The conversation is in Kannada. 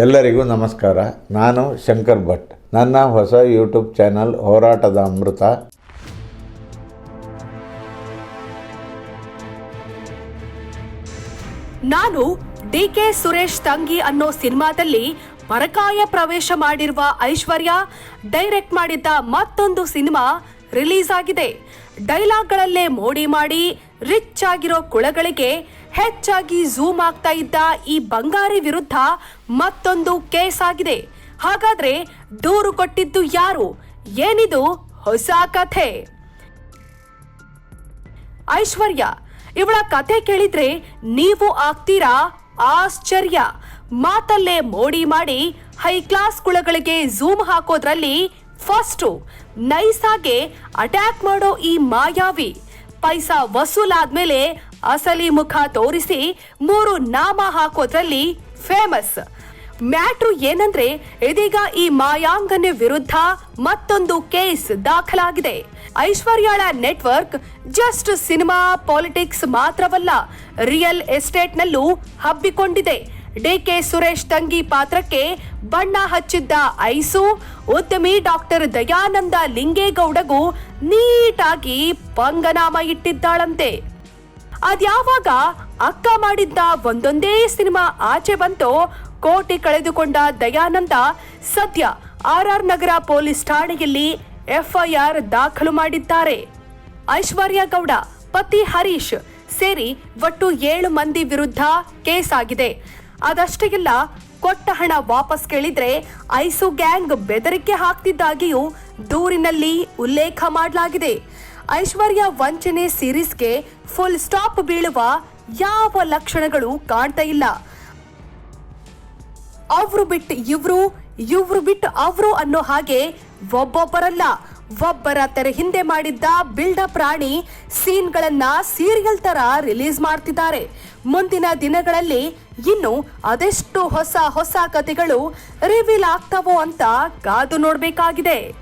ಎಲ್ಲರಿಗೂ ನಮಸ್ಕಾರ. ನಾನು ಶಂಕರ್ ಭಟ್. ನನ್ನ ಹೊಸ ಯೂಟ್ಯೂಬ್ ಚಾನಲ್ ಹೋರಾಟದ ಅಮೃತ. ನಾನು ಡಿ ಕೆ ಸುರೇಶ್ ತಂಗಿ ಅನ್ನೋ ಸಿನಿಮಾದಲ್ಲಿ ಪರಕಾಯ ಪ್ರವೇಶ ಮಾಡಿರುವ ಐಶ್ವರ್ಯ, ಡೈರೆಕ್ಟ್ ಮಾಡಿದ್ದ ಮತ್ತೊಂದು ಸಿನಿಮಾ ರಿಲೀಸ್ ಆಗಿದೆ ಡೈಲಾಗ್ಗಳಲ್ಲೇ ಮೋಡಿ ಮಾಡಿ, ರಿಚ್ ಆಗಿರೋ ಕುಳಗಳಿಗೆ ಹೆಚ್ಚಾಗಿ ಝೂಮ್ ಆಗ್ತಾ ಇದ್ದ ಈ ಬಂಗಾರಿ ವಿರುದ್ಧ ಮತ್ತೊಂದು ಕೇಸ್ ಆಗಿದೆ. ಹಾಗಾದ್ರೆ ದೂರು ಕೊಟ್ಟಿದ್ದು ಯಾರು? ಏನಿದು ಹೊಸ ಕಥೆ? ಐಶ್ವರ್ಯ, ಇವಳ ಕತೆ ಕೇಳಿದ್ರೆ ನೀವು ಆಗ್ತೀರಾ? ಆಶ್ಚರ್ಯ. ಮಾತಲ್ಲೇ ಮೋಡಿ ಮಾಡಿ ಹೈ ಕ್ಲಾಸ್ ಕುಳಗಳಿಗೆ ಝೂಮ್ ಹಾಕೋದ್ರಲ್ಲಿ ಫಸ್ಟು ನೈಸಾಗೆ ಅಟ್ಯಾಕ್ ಮಾಡೋ ಈ ಮಾಯಾವಿ. ಪೈಸಾ ವಸೂಲಾದ್ಮೇಲೆ ಅಸಲಿ ಮುಖ ತೋರಿಸಿ ಮೂರು ನಾಮ ಹಾಕೋದ್ರಲ್ಲಿ ಫೇಮಸ್ ಮ್ಯಾಟ್ರು ಏನಂದ್ರೆ ಇದೀಗ ಈ ಮಾಯಾಂಗನ ವಿರುದ್ಧ ಮತ್ತೊಂದು ಕೇಸ್ ದಾಖಲಾಗಿದೆ. ಐಶ್ವರ್ಯಾಳ ನೆಟ್ವರ್ಕ್ ಜಸ್ಟ್ ಸಿನಿಮಾ ಪಾಲಿಟಿಕ್ಸ್ ಮಾತ್ರವಲ್ಲ, ರಿಯಲ್ ಎಸ್ಟೇಟ್ನಲ್ಲೂ ಹಬ್ಬಿಕೊಂಡಿದೆ. ಡಿಕೆ ಸುರೇಶ್ ತಂಗಿ ಪಾತ್ರಕ್ಕೆ ಬಣ್ಣ ಹಚ್ಚಿದ್ದ ಐಸು, ಉದ್ಯಮಿ ಡಾಕ್ಟರ್ ದಯಾನಂದ ಲಿಂಗೇಗೌಡಗೂ ನೀಟಾಗಿ ಪಂಗನಾಮ ಇಟ್ಟಿದ್ದಾಳಂತೆ. ಅದ್ಯಾವಾಗ ಅಕ್ಕ ಮಾಡಿದ್ದ ಒಂದೊಂದೇ ಸಿನಿಮಾ ಆಚೆ ಬಂತೋ ಕೋಟಿ ಕಳೆದುಕೊಂಡ ದಯಾನಂದ ಸದ್ಯ ಆರ್ ಆರ್ ನಗರ ಪೊಲೀಸ್ ಠಾಣೆಯಲ್ಲಿ ಎಫ್ಐಆರ್ ದಾಖಲು ಮಾಡಿದ್ದಾರೆ. ಐಶ್ವರ್ಯ ಗೌಡ, ಪತಿ ಹರೀಶ್ ಸೇರಿ ಒಟ್ಟು ಏಳು ಮಂದಿ ವಿರುದ್ಧ ಕೇಸ್ ಆಗಿದೆ ಅದಷ್ಟೇ ಇಲ್ಲ, ಕೊಟ್ಟ ಹಣ ವಾಪಸ್ ಕೇಳಿದ್ರೆ ಐಸು ಗ್ಯಾಂಗ್ ಬೆದರಿಕೆ ಹಾಕ್ತಿದ್ದಾಗಿಯೂ ದೂರಿನಲ್ಲಿ ಉಲ್ಲೇಖ ಮಾಡಲಾಗಿದೆ. ಐಶ್ವರ್ಯ ವಂಚನೆ ಸೀರೀಸ್ಗೆ ಫುಲ್ ಸ್ಟಾಪ್ ಬೀಳುವ ಯಾವ ಲಕ್ಷಣಗಳು ಕಾಣ್ತಾ ಇಲ್ಲ. ಅವರು ಬಿಟ್ಟು ಇವ್ರು ಇವ್ರು ಬಿಟ್ಟು ಅವರು ಅನ್ನೋ ಹಾಗೆ ಒಬ್ಬೊಬ್ಬರಲ್ಲ. ಒಬ್ಬರ ತೆರೆ ಹಿಂದೆ ಮಾಡಿದ್ದ ಬಿಲ್ಡ ರಾಣಿ ಸೀನ್ಗಳನ್ನ ಸೀರಿಯಲ್ ತರ ರಿಲೀಸ್ ಮಾಡ್ತಿದ್ದಾರೆ. ಮುಂದಿನ ದಿನಗಳಲ್ಲಿ ಇನ್ನು ಅದೆಷ್ಟು ಹೊಸ ಹೊಸ ಕಥೆಗಳು ರಿವೀಲ್ ಆಗ್ತಾವೋ ಅಂತ ಕಾದು ನೋಡ್ಬೇಕಾಗಿದೆ.